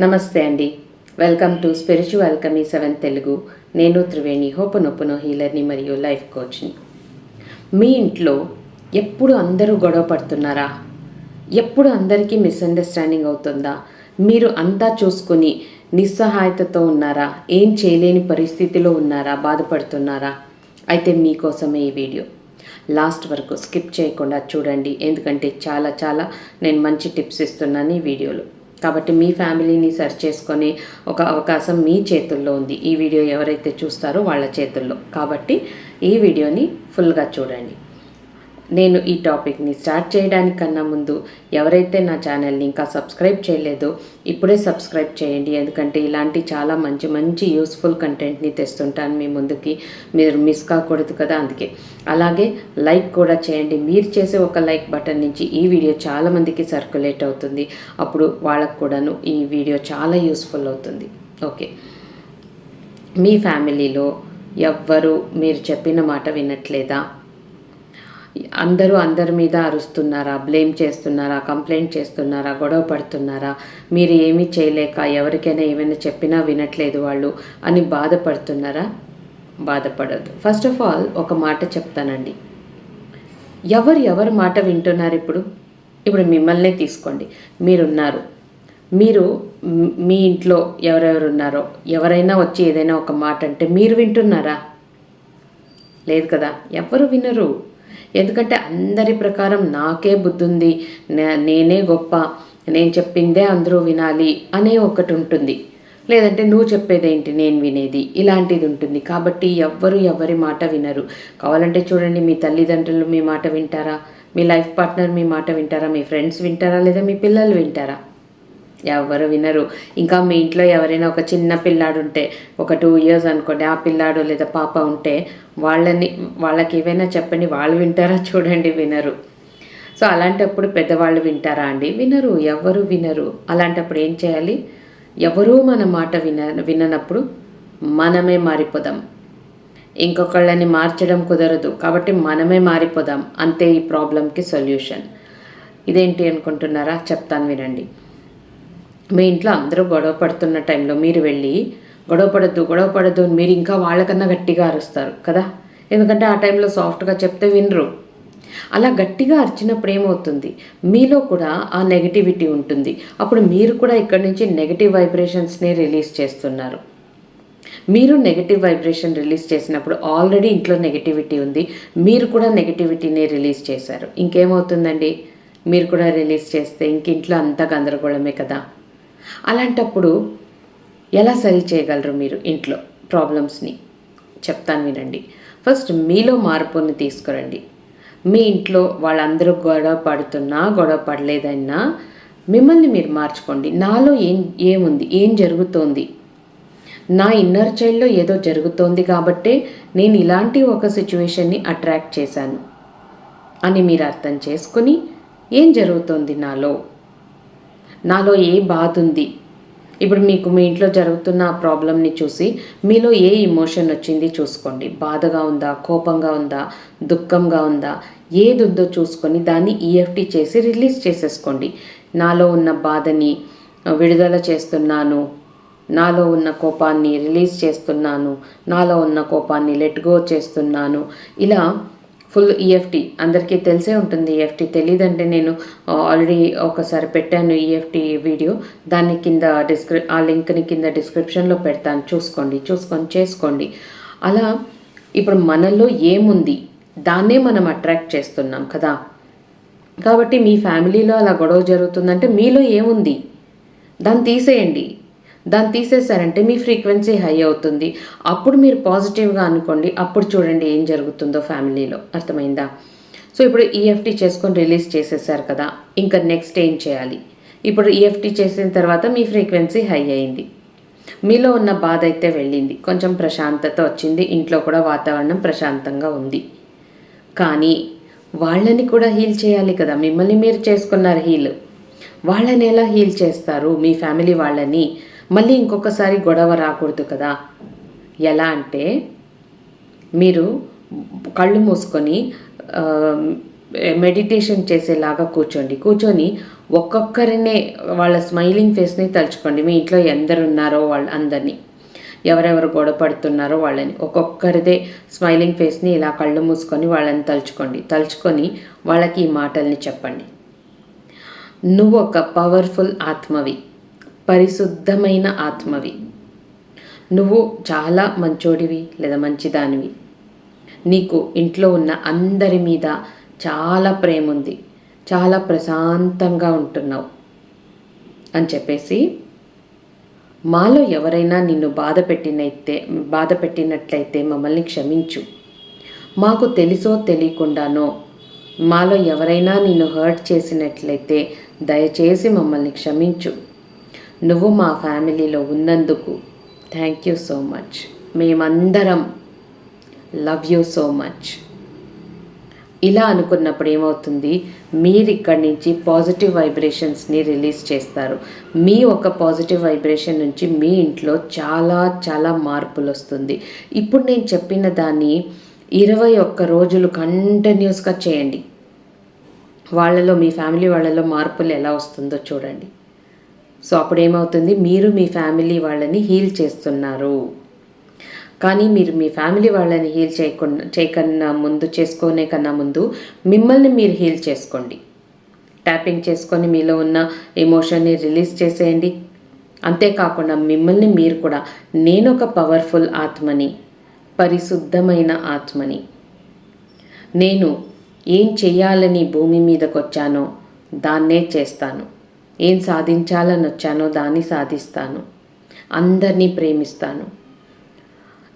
నమస్తే అండి. Welcome to spiritual Kami seven Telugu. నేను త్రివేణి. హోపనొప్పునో హీలర్ని మరియు లైఫ్ కోచ్ని. మీ ఇంట్లో ఎప్పుడు అందరూ గొడవ పడుతున్నారా? ఎప్పుడు అందరికీ మిస్అండర్స్టాండింగ్ అవుతుందా? మీరు అంతా చూసుకుని నిస్సహాయతతో ఉన్నారా? ఏం చేయలేని పరిస్థితిలో ఉన్నారా? బాధపడుతున్నారా? అయితే మీకోసమే ఈ వీడియో. లాస్ట్ వరకు స్కిప్ చేయకుండా చూడండి. ఎందుకంటే చాలా చాలా నేను మంచి టిప్స్ ఇస్తున్నాను ఈ వీడియోలో. కాబట్టి మీ ఫ్యామిలీని సర్చ్ చేసుకునే ఒక అవకాశం మీ చేతుల్లో ఉంది. ఈ వీడియో ఎవరైతే చూస్తారో వాళ్ళ చేతుల్లో. కాబట్టి ఈ వీడియోని ఫుల్గా చూడండి. నేను ఈ టాపిక్ని స్టార్ట్ చేయడానికన్నా ముందు ఎవరైతే నా ఛానల్ని ఇంకా సబ్స్క్రైబ్ చేయలేదో ఇప్పుడే సబ్స్క్రైబ్ చేయండి. ఎందుకంటే ఇలాంటి చాలా మంచి మంచి యూస్ఫుల్ కంటెంట్ని తెస్తుంటాను మీ ముందుకి. మీరు మిస్ కాకూడదు కదా అందుకే. అలాగే లైక్ కూడా చేయండి. మీరు చేసే ఒక లైక్ బటన్ నుంచి ఈ వీడియో చాలామందికి సర్క్యులేట్ అవుతుంది. అప్పుడు వాళ్ళకు కూడాను ఈ వీడియో చాలా యూస్ఫుల్ అవుతుంది. ఓకే. మీ ఫ్యామిలీలో ఎవ్వరు మీరు చెప్పిన మాట వినట్లేదా? అందరూ అందరి మీద అరుస్తున్నారా బ్లేమ్ చేస్తున్నారా కంప్లైంట్ చేస్తున్నారా గొడవ పడుతున్నారా? మీరు ఏమీ చేయలేక ఎవరికైనా ఏమైనా చెప్పినా వినట్లేదు వాళ్ళు అని బాధపడుతున్నారా? బాధపడద్దు. ఫస్ట్ ఆఫ్ ఆల్ ఒక మాట చెప్తానండి. ఎవరు ఎవరి మాట వింటున్నారు ఇప్పుడు? ఇప్పుడు మిమ్మల్నే తీసుకోండి. మీరున్నారు. మీరు మీ ఇంట్లో ఎవరెవరు ఉన్నారో ఎవరైనా వచ్చి ఏదైనా ఒక మాట అంటే మీరు వింటున్నారా? లేదు కదా? ఎవరు వినరు. ఎందుకంటే అందరి ప్రకారం నాకే బుద్ధి ఉంది నేనే గొప్ప నేను చెప్పిందే అందరూ వినాలి అనే ఒకటి ఉంటుంది. లేదంటే నువ్వు చెప్పేదేంటి నేను వినేది ఇలాంటిది ఉంటుంది. కాబట్టి ఎవ్వరు ఎవరి మాట వినరు. కావాలంటే చూడండి మీ తల్లిదండ్రులు మీ మాట వింటారా? మీ లైఫ్ పార్ట్నర్ మీ మాట వింటారా? మీ ఫ్రెండ్స్ వింటారా? లేదా మీ పిల్లలు వింటారా? ఎవరు వినరు. ఇంకా మీ ఇంట్లో ఎవరైనా ఒక చిన్న పిల్లాడు ఉంటే ఒక టూ ఇయర్స్ అనుకోండి ఆ పిల్లాడు లేదా పాప ఉంటే వాళ్ళని వాళ్ళకి ఏవైనా చెప్పండి వాళ్ళు వింటారా చూడండి వినరు. సో అలాంటప్పుడు పెద్దవాళ్ళు వింటారా అండి? వినరు ఎవరు వినరు. అలాంటప్పుడు ఏం చేయాలి? ఎవరూ మన మాట విన విననప్పుడు మనమే మారిపోదాం. ఇంకొకళ్ళని మార్చడం కుదరదు కాబట్టి మనమే మారిపోదాం. అంతే ఈ ప్రాబ్లంకి సొల్యూషన్. ఇదేంటి అనుకుంటున్నారా? చెప్తాను వినండి. మీ ఇంట్లో అందరూ గొడవ పడుతున్న టైంలో మీరు వెళ్ళి గొడవ పడద్దు గొడవ పడద్దు అని మీరు ఇంకా వాళ్ళకన్నా గట్టిగా అరుస్తారు కదా? ఎందుకంటే ఆ టైంలో సాఫ్ట్గా చెప్తే వినరు. అలా గట్టిగా అరిచినప్పుడు ఏమవుతుంది? మీలో కూడా ఆ నెగటివిటీ ఉంటుంది. అప్పుడు మీరు కూడా ఇక్కడి నుంచి నెగటివ్ వైబ్రేషన్స్ని రిలీజ్ చేస్తున్నారు. మీరు నెగటివ్ వైబ్రేషన్ రిలీజ్ చేసినప్పుడు ఆల్రెడీ ఇంట్లో నెగటివిటీ ఉంది. మీరు కూడా నెగటివిటీని రిలీజ్ చేశారు. ఇంకేమవుతుందండి? మీరు కూడా రిలీజ్ చేస్తే ఇంక ఇంట్లో అంతా గందరగోళమే కదా? అలాంటప్పుడు ఎలా సరి చేయగలరు మీరు ఇంట్లో ప్రాబ్లమ్స్ని? చెప్తాను వినండి. ఫస్ట్ మీలో మార్పుని తీసుకురండి. మీ ఇంట్లో వాళ్ళందరూ గొడవ పడుతున్నా గొడవ పడలేదన్నా మిమ్మల్ని మీరు మార్చుకోండి. నాలో ఏం ఏముంది? ఏం జరుగుతోంది? నా ఇన్నర్ చైల్డ్లో ఏదో జరుగుతోంది కాబట్టే నేను ఇలాంటి ఒక సిచ్యువేషన్ని అట్రాక్ట్ చేశాను అని మీరు అర్థం చేసుకుని ఏం జరుగుతోంది నాలో? నాలో ఏ బాధ ఉంది? ఇప్పుడు మీకు మీ ఇంట్లో జరుగుతున్న ఆ ప్రాబ్లమ్ని చూసి మీలో ఏ ఇమోషన్ వచ్చింది చూసుకోండి. బాధగా ఉందా? కోపంగా ఉందా? దుఃఖంగా ఉందా? ఏది ఉందో చూసుకొని దాన్ని ఈఎఫ్టీ చేసి రిలీజ్ చేసేసుకోండి. నాలో ఉన్న బాధని విడుదల చేస్తున్నాను. నాలో ఉన్న కోపాన్ని రిలీజ్ చేస్తున్నాను. నాలో ఉన్న కోపాన్ని లెట్ గో చేస్తున్నాను. ఇలా ఫుల్ ఈఎఫ్టీ అందరికీ తెలిసే ఉంటుంది ఈఎఫ్టీ తెలియదంటే నేను ఆల్రెడీ ఒకసారి పెట్టాను ఈఎఫ్టీ వీడియో దాన్ని కింద డిస్క్రి ఆ లింక్ని కింద డిస్క్రిప్షన్లో పెడతాను. చూసుకోండి చూసుకొని చేసుకోండి. అలా ఇప్పుడు మనలో ఏముంది? దాన్నే మనం అట్రాక్ట్ చేస్తున్నాం కదా. కాబట్టి మీ ఫ్యామిలీలో అలా గొడవ జరుగుతుందంటే మీలో ఏముంది? దాన్ని తీసేయండి. దాన్ని తీసేశారంటే మీ ఫ్రీక్వెన్సీ హై అవుతుంది. అప్పుడు మీరు పాజిటివ్గా అనుకోండి అప్పుడు చూడండి ఏం జరుగుతుందో ఫ్యామిలీలో. అర్థమైందా? సో ఇప్పుడు ఈఎఫ్టీ చేసుకొని రిలీజ్ చేసేసారు కదా ఇంకా నెక్స్ట్ ఏం చేయాలి? ఇప్పుడు ఈఎఫ్టీ చేసిన తర్వాత మీ ఫ్రీక్వెన్సీ హై అయింది. మీలో ఉన్న బాధ అయితే వెళ్ళింది. కొంచెం ప్రశాంతత వచ్చింది. ఇంట్లో కూడా వాతావరణం ప్రశాంతంగా ఉంది. కానీ వాళ్ళని కూడా హీల్ చేయాలి కదా. మిమ్మల్ని మీరు చేసుకున్నారు హీల్. వాళ్ళని ఎలా హీల్ చేస్తారు? మీ ఫ్యామిలీ వాళ్ళని మళ్ళీ ఇంకొకసారి గొడవ రాకూడదు కదా? ఎలా అంటే మీరు కళ్ళు మూసుకొని మెడిటేషన్ చేసేలాగా కూర్చోండి. కూర్చొని ఒక్కొక్కరినే వాళ్ళ స్మైలింగ్ ఫేస్ని తలుచుకోండి. మీ ఇంట్లో ఎందరున్నారో వాళ్ళ అందరినీ. ఎవరెవరు గొడవ పడుతున్నారో వాళ్ళని. ఒక్కొక్కరిదే స్మైలింగ్ ఫేస్ని ఇలా కళ్ళు మూసుకొని వాళ్ళని తలుచుకోండి. తలుచుకొని వాళ్ళకి ఈ మాటల్ని చెప్పండి. నువ్వు ఒక పవర్ఫుల్ ఆత్మవి. పరిశుద్ధమైన ఆత్మవి. నువ్వు చాలా మంచోడివి లేదా మంచిదానివి. నీకు ఇంట్లో ఉన్న అందరి మీద చాలా ప్రేమ ఉంది చాలా ప్రశాంతంగా ఉంటున్నావు అని చెప్పేసి మాలో ఎవరైనా నిన్ను బాధ పెట్టినైతే బాధ పెట్టినట్లయితే మమ్మల్ని క్షమించు. మాకు తెలుసో తెలియకుండానో మాలో ఎవరైనా నిన్ను హర్ట్ చేసినట్లయితే దయచేసి మమ్మల్ని క్షమించు. నువ్వు మా ఫ్యామిలీలో ఉన్నందుకు థ్యాంక్ యూ సో మచ్ మేమందరం లవ్ యూ సో మచ్ ఇలా అనుకున్నప్పుడు ఏమవుతుంది? మీరు ఇక్కడి నుంచి పాజిటివ్ వైబ్రేషన్స్ని రిలీజ్ చేస్తారు. మీ ఒక పాజిటివ్ వైబ్రేషన్ నుంచి మీ ఇంట్లో చాలా చాలా మార్పులు వస్తుంది. ఇప్పుడు నేను చెప్పిన దాన్ని ఇరవై ఒక్క రోజులు కంటిన్యూస్గా చేయండి. వాళ్ళలో మీ ఫ్యామిలీ వాళ్ళలో మార్పులు ఎలా వస్తుందో చూడండి. సో అప్పుడు ఏమవుతుంది? మీరు మీ ఫ్యామిలీ వాళ్ళని హీల్ చేస్తున్నారు. కానీ మీరు మీ ఫ్యామిలీ వాళ్ళని హీల్ చేయకుండా చేయకన్నా ముందు చేసుకునే కన్నా ముందు మిమ్మల్ని మీరు హీల్ చేసుకోండి. ట్యాపింగ్ చేసుకొని మీలో ఉన్న ఎమోషన్ని రిలీజ్ చేసేయండి. అంతేకాకుండా మిమ్మల్ని మీరు కూడా నేను ఒక పవర్ఫుల్ ఆత్మని పరిశుద్ధమైన ఆత్మని నేను ఏం చేయాలని భూమి మీదకి వచ్చానో దాన్నే చేస్తాను. ఏం సాధించాలని వచ్చానో దాన్ని సాధిస్తాను. అందరినీ ప్రేమిస్తాను.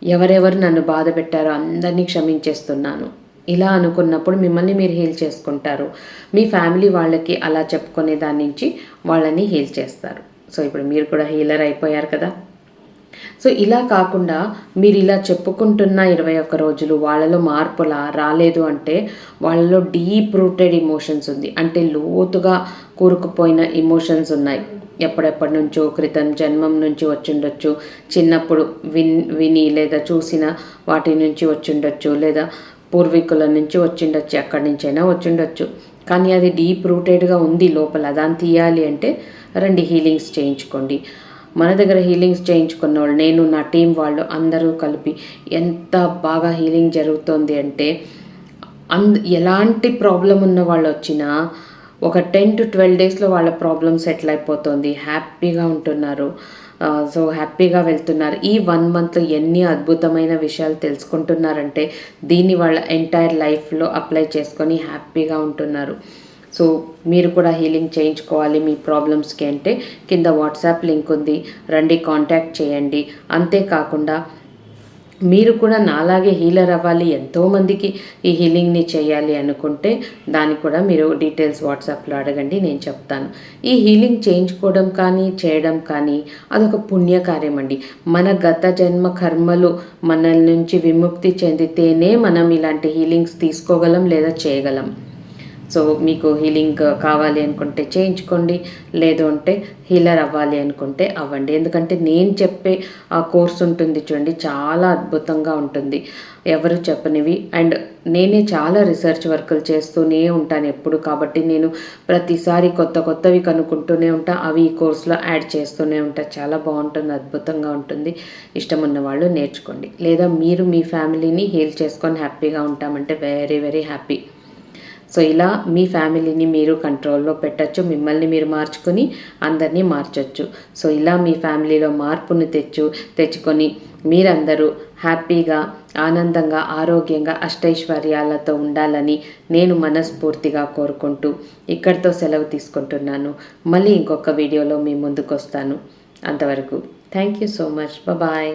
ఎవరెవరు నన్ను బాధ పెట్టారో అందరినీ క్షమించేస్తున్నాను. ఇలా అనుకున్నప్పుడు మిమ్మల్ని మీరు హీల్ చేసుకుంటారు. మీ ఫ్యామిలీ వాళ్ళకి అలా చెప్పుకునే దాని నుంచి వాళ్ళని హీల్ చేస్తారు. సో ఇప్పుడు మీరు కూడా హీలర్ అయిపోయారు కదా. సో ఇలా కాకుండా మీరు ఇలా చెప్పుకుంటున్న ఇరవై ఒక్క రోజులు వాళ్ళలో మార్పులా రాలేదు అంటే వాళ్ళలో డీప్ రూటెడ్ ఇమోషన్స్ ఉంది. అంటే లోతుగా కూరుకుపోయిన ఇమోషన్స్ ఉన్నాయి. ఎప్పుడెప్పటి నుంచో క్రితం జన్మం నుంచి వచ్చిండొచ్చు చిన్నప్పుడు విన్ విని లేదా చూసిన వాటి నుంచి వచ్చిండొచ్చు లేదా పూర్వీకుల నుంచి వచ్చిండొచ్చు ఎక్కడి నుంచైనా వచ్చిండొచ్చు. కానీ అది డీప్ రూటెడ్గా ఉంది లోపల. దాన్ని తీయాలి అంటే రండి హీలింగ్స్ చేయించుకోండి. మన దగ్గర హీలింగ్స్ చేయించుకున్న వాళ్ళు నేను నా టీం వాళ్ళు అందరూ కలిపి ఎంత బాగా హీలింగ్ జరుగుతుంది అంటే అంద ఎలాంటి ప్రాబ్లం ఉన్న వాళ్ళు వచ్చినా ఒక టెన్ టు ట్వెల్వ్ డేస్లో వాళ్ళ ప్రాబ్లం సెటిల్ అయిపోతుంది. హ్యాపీగా ఉంటున్నారు. సో హ్యాపీగా వెళ్తున్నారు. ఈ వన్ మంత్లో ఎన్ని అద్భుతమైన విషయాలు తెలుసుకుంటున్నారంటే దీన్ని వాళ్ళ ఎంటైర్ లైఫ్లో అప్లై చేసుకొని హ్యాపీగా ఉంటున్నారు. సో మీరు కూడా హీలింగ్ చేయించుకోవాలి మీ ప్రాబ్లమ్స్కి అంటే కింద వాట్సాప్ లింక్ ఉంది. రండి కాంటాక్ట్ చేయండి. అంతేకాకుండా మీరు కూడా నాలాగే హీలర్ అవ్వాలి. ఎంతోమందికి ఈ హీలింగ్ని చేయాలి అనుకుంటే దాన్ని కూడా మీరు డీటెయిల్స్ వాట్సాప్లో అడగండి నేను చెప్తాను. ఈ హీలింగ్ చేయించుకోవడం కానీ చేయడం కానీ అదొక పుణ్యకార్యం అండి. మన గత జన్మ కర్మలు మనల్ నుంచి విముక్తి చెందితేనే మనం ఇలాంటి హీలింగ్స్ తీసుకోగలం లేదా చేయగలం. సో మీకు హీలింగ్ కావాలి అనుకుంటే చేయించుకోండి లేదు అంటే హీలర్ అవ్వాలి అనుకుంటే అవ్వండి. ఎందుకంటే నేను చెప్పే ఆ కోర్స్ ఉంటుంది చూడండి చాలా అద్భుతంగా ఉంటుంది. ఎవరు చెప్పనివి? అండ్ నేనే చాలా రీసెర్చ్ వర్కులు చేస్తూనే ఉంటాను ఎప్పుడు. కాబట్టి నేను ప్రతిసారి కొత్త కొత్తవి కనుక్కుంటూనే ఉంటా అవి ఈ కోర్సులో యాడ్ చేస్తూనే ఉంటా. చాలా బాగుంటుంది అద్భుతంగా ఉంటుంది. ఇష్టం ఉన్న వాళ్ళు నేర్చుకోండి. లేదా మీరు మీ ఫ్యామిలీని హీల్ చేసుకొని హ్యాపీగా ఉంటామంటే వెరీ వెరీ హ్యాపీ సో ఇలా మీ ఫ్యామిలీని మీరు కంట్రోల్లో పెట్టచ్చు మిమ్మల్ని మీరు మార్చుకొని అందరినీ మార్చొచ్చు. సో ఇలా మీ ఫ్యామిలీలో మార్పును తెచ్చు తెచ్చుకొని మీరందరూ హ్యాపీగా ఆనందంగా ఆరోగ్యంగా అష్టైశ్వర్యాలతో ఉండాలని నేను మనస్ఫూర్తిగా కోరుకుంటూ ఇక్కడితో సెలవు తీసుకుంటున్నాను. మళ్ళీ ఇంకొక వీడియోలో మీ ముందుకు వస్తాను అంతవరకు thank you so much. Bye.